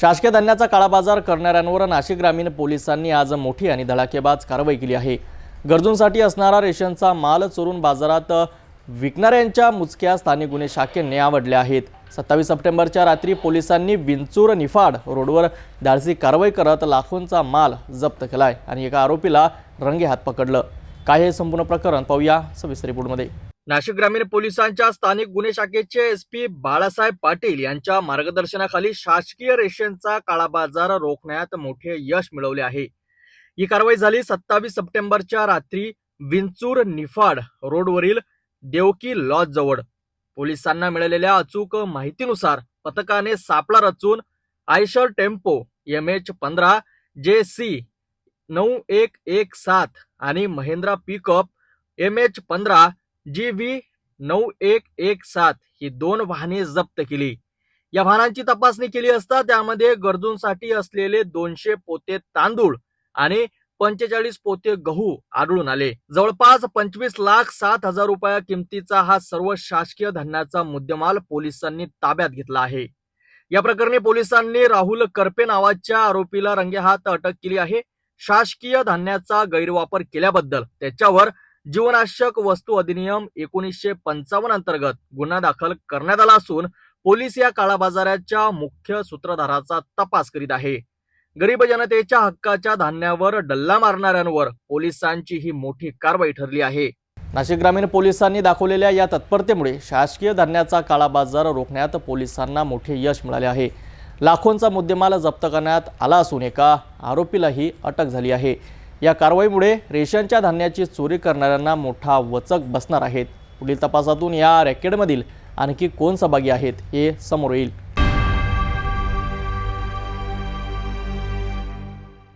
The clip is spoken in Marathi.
शासकीय धान्याचा काळाबाजार करणाऱ्यांवर नाशिक ग्रामीण पोलिसांनी आज मोठी आणि धडाकेबाज कारवाई केली आहे. गरजूंसाठी असणारा रेशनचा माल चोरून बाजारात विकणाऱ्यांच्या मुचक्या स्थानिक गुन्हे शाखेने आवडल्या आहेत. सत्तावीस सप्टेंबरच्या रात्री पोलिसांनी विंचूर निफाड रोडवर धाडसी कारवाई करत लाखोंचा माल जप्त केलाय आणि एका आरोपीला रंगेहात पकडलं. काय हे संपूर्ण प्रकरण पाहूया सविस्तर रिपोर्टमध्ये. नाशिक ग्रामीण पोलिसांच्या स्थानिक गुन्हे शाखेचे एस पी बाळासाहेब पाटील यांच्या मार्गदर्शनाखाली शासकीय रेशनचा काळाबाजार रोखण्यात मोठे यश मिळवले आहे. ही कारवाई झाली सत्तावीस सप्टेंबरच्या रात्री विंचूर निफाड रोडवरील देवकी लॉज जवळ. पोलिसांना मिळालेल्या अचूक माहितीनुसार पथकाने सापळा रचून आयशर टेम्पो एम एच पंधरा जे सी नऊ एक एक सात आणि महिंद्रा पिकअप एम एच पंधरा जी व्ही नऊ एक एक सात ही दोन वाहने जप्त केली. या वाहनांची तपासणी केली असता त्यामध्ये गरजूंसाठी असलेले दोनशे पोते तांदूळ आणि पंचेचाळीस पोते गहू आढळून आले. जवळपास पंचवीस लाख सात हजार रुपया किमतीचा हा सर्व शासकीय धान्याचा मुद्देमाल पोलिसांनी ताब्यात घेतला आहे. या प्रकरणी पोलिसांनी राहुल करपे नावाच्या आरोपीला रंगेहात अटक केली आहे. शासकीय धान्याचा गैरवापर केल्याबद्दल त्याच्यावर जीवनाशक वस्तू अधिनियम एकोणीसशे पंचावन्न अंतर्गत गुन्हा दाखल करण्यात आला असून पोलीस या काळाबाजाराच्या मुख्य सूत्रधाराचा तपास करीत आहे. गरीब जनतेच्या हक्काच्या धान्यावर डल्ला मारणाऱ्यांवर पोलिसांची ही मोठी कारवाई ठरली आहे. नाशिक ग्रामीण पोलिसांनी दाखवलेल्या या तत्परतेमुळे शासकीय धान्याचा काळाबाजार रोखण्यात पोलिसांना मोठे यश मिळाले आहे. लाखोंचा मुद्देमाल जप्त करण्यात आला असून एका आरोपीलाही अटक झाली आहे. या कारवाईमुळे रेशनच्या धान्याची चोरी करणाऱ्यांना मोठा वचक बसणार आहेत. पुढील तपासातून या रॅकेटमधील आणखी कोण सहभागी आहेत हे समोर येईल.